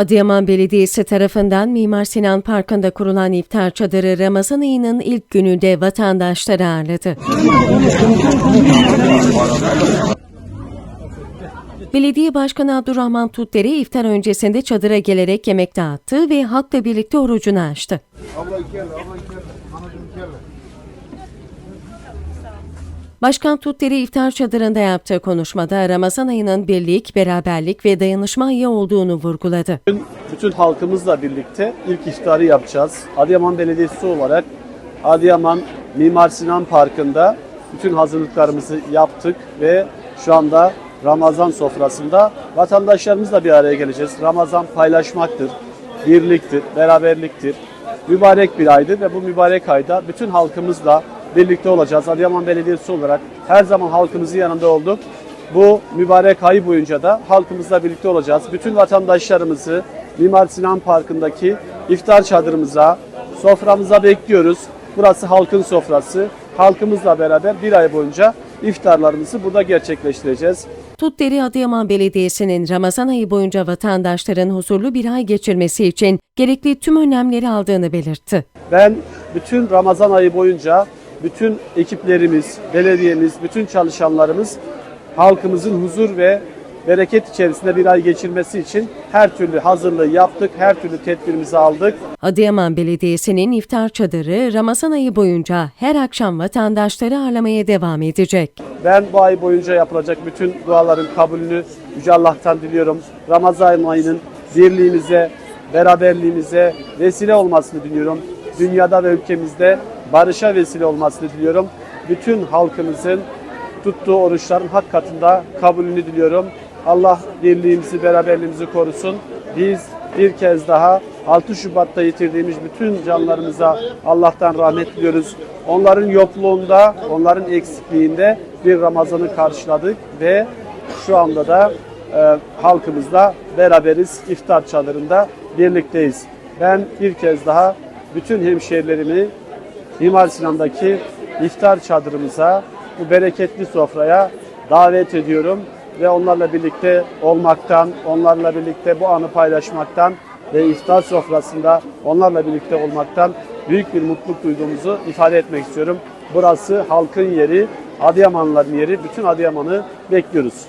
Adıyaman Belediyesi tarafından Mimar Sinan Parkı'nda kurulan iftar çadırı Ramazan ayının ilk gününde vatandaşları ağırladı. Belediye Başkanı Abdurrahman Tutdere iftar öncesinde çadıra gelerek yemek dağıttı ve halkla birlikte orucunu açtı. Başkan Tutdere iftar çadırında yaptığı konuşmada Ramazan ayının birlik, beraberlik ve dayanışma ayı olduğunu vurguladı. Bugün bütün halkımızla birlikte ilk iftarı yapacağız. Adıyaman Belediyesi olarak Adıyaman Mimar Sinan Parkı'nda bütün hazırlıklarımızı yaptık ve şu anda Ramazan sofrasında vatandaşlarımızla bir araya geleceğiz. Ramazan paylaşmaktır, birliktir, beraberliktir. Mübarek bir aydır ve bu mübarek ayda bütün halkımızla birlikte olacağız. Adıyaman Belediyesi olarak her zaman halkımızın yanında olduk. Bu mübarek ay boyunca da halkımızla birlikte olacağız. Bütün vatandaşlarımızı Mimar Sinan Parkı'ndaki iftar çadırımıza, soframıza bekliyoruz. Burası halkın sofrası. Halkımızla beraber bir ay boyunca iftarlarımızı burada gerçekleştireceğiz. Tutdere Adıyaman Belediyesi'nin Ramazan ayı boyunca vatandaşların huzurlu bir ay geçirmesi için gerekli tüm önlemleri aldığını belirtti. Ben bütün Ramazan ayı boyunca bütün ekiplerimiz, belediyemiz, bütün çalışanlarımız halkımızın huzur ve bereket içerisinde bir ay geçirmesi için her türlü hazırlığı yaptık, her türlü tedbirimizi aldık. Adıyaman Belediyesi'nin iftar çadırı Ramazan ayı boyunca her akşam vatandaşları ağırlamaya devam edecek. Ben bu ay boyunca yapılacak bütün duaların kabulünü Yüce Allah'tan diliyorum. Ramazan ayının birliğimize, beraberliğimize vesile olmasını diliyorum. Dünyada ve ülkemizde barışa vesile olmasını diliyorum. Bütün halkımızın tuttuğu oruçların hak katında kabulünü diliyorum. Allah birliğimizi, beraberliğimizi korusun. Biz bir kez daha 6 Şubat'ta yitirdiğimiz bütün canlarımıza Allah'tan rahmet diliyoruz. Onların yokluğunda, onların eksikliğinde bir Ramazan'ı karşıladık ve şu anda da e, halkımızla beraberiz. iftar çadırında birlikteyiz. Ben bir kez daha bütün hemşehrilerimi Mimar Sinan'daki iftar çadırımıza, bu bereketli sofraya davet ediyorum ve onlarla birlikte olmaktan, onlarla birlikte bu anı paylaşmaktan ve iftar sofrasında onlarla birlikte olmaktan büyük bir mutluluk duyduğumuzu ifade etmek istiyorum. Burası halkın yeri, Adıyamanlıların yeri. Bütün Adıyaman'ı bekliyoruz.